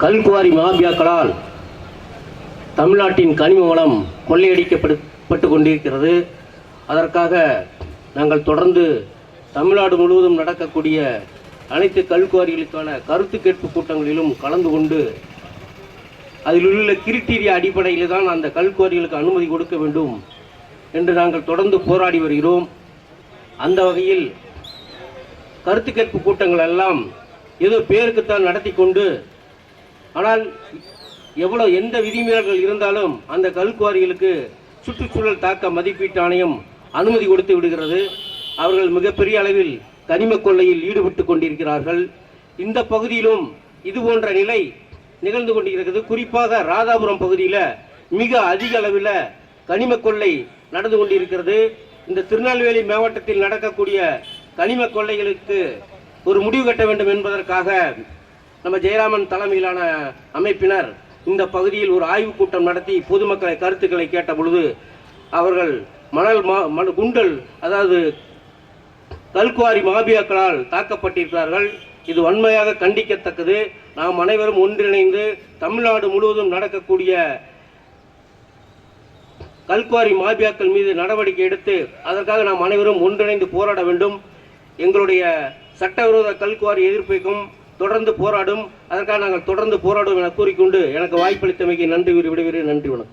கல்குவாரி மாபியாக்களால் தமிழ்நாட்டின் கனிம வளம் கொள்ளையடிக்கப்பட்டு கொண்டிருக்கிறது. அதற்காக நாங்கள் தொடர்ந்து தமிழ்நாடு முழுவதும் நடக்கக்கூடிய அனைத்து கல்குவாரிகளுக்கான கருத்து கேட்பு கூட்டங்களிலும் கலந்து கொண்டு அதில் உள்ள கிரிட்டீரியா அடிப்படையில் தான் அந்த கல்குவாரிகளுக்கு அனுமதி கொடுக்க வேண்டும் என்று நாங்கள் தொடர்ந்து போராடி வருகிறோம். அந்த வகையில் கருத்து கேட்பு கூட்டங்கள் எல்லாம் ஏதோ பேருக்குத்தான் நடத்தி கொண்டு ஆனால் எவ்வளோ எந்த விதிமீறல்கள் இருந்தாலும் அந்த கல்குவாரிகளுக்கு சுற்றுச்சூழல் தாக்க மதிப்பீட்டு ஆணையம் அனுமதி கொடுத்து விடுகிறது. அவர்கள் மிகப்பெரிய அளவில் கனிம கொள்ளையில் ஈடுபட்டு கொண்டிருக்கிறார்கள். இந்த பகுதியிலும் இது போன்ற நிலை நிகழ்ந்து கொண்டிருக்கிறது. குறிப்பாக ராதாபுரம் பகுதியில் மிக அதிக அளவில் கனிம கொள்ளை நடந்து கொண்டிருக்கிறது. இந்த திருநெல்வேலி மாவட்டத்தில் நடக்கக்கூடிய கனிம கொள்ளைகளுக்கு ஒரு முடிவு கட்ட வேண்டும் என்பதற்காக நம்ம ஜெயராமன் தலைமையிலான அமைப்பினர் இந்த பகுதியில் ஒரு ஆய்வுக் கூட்டம் நடத்தி பொதுமக்களை கருத்துக்களை கேட்ட பொழுது அவர்கள் மணல் மா குண்டல் அதாவது கல்குவாரி மாபியாக்களால் தாக்கப்பட்டிருக்கிறார்கள். இது வன்மையாக கண்டிக்கத்தக்கது. நாம் அனைவரும் ஒன்றிணைந்து தமிழ்நாடு முழுவதும் நடக்கக்கூடிய கல்குவாரி மாபியாக்கள் மீது நடவடிக்கை எடுத்து அதற்காக நாம் அனைவரும் ஒன்றிணைந்து போராட வேண்டும். எங்களுடைய சட்டவிரோத கல்குவாரி எதிர்ப்பிற்கும் தொடர்ந்து போராடும் அதற்காக நாங்கள் தொடர்ந்து போராடுவோம் என கூறிக்கொண்டு எனக்கு வாய்ப்பளித்தமைக்கு நன்றி கூறி நன்றி வணக்கம்.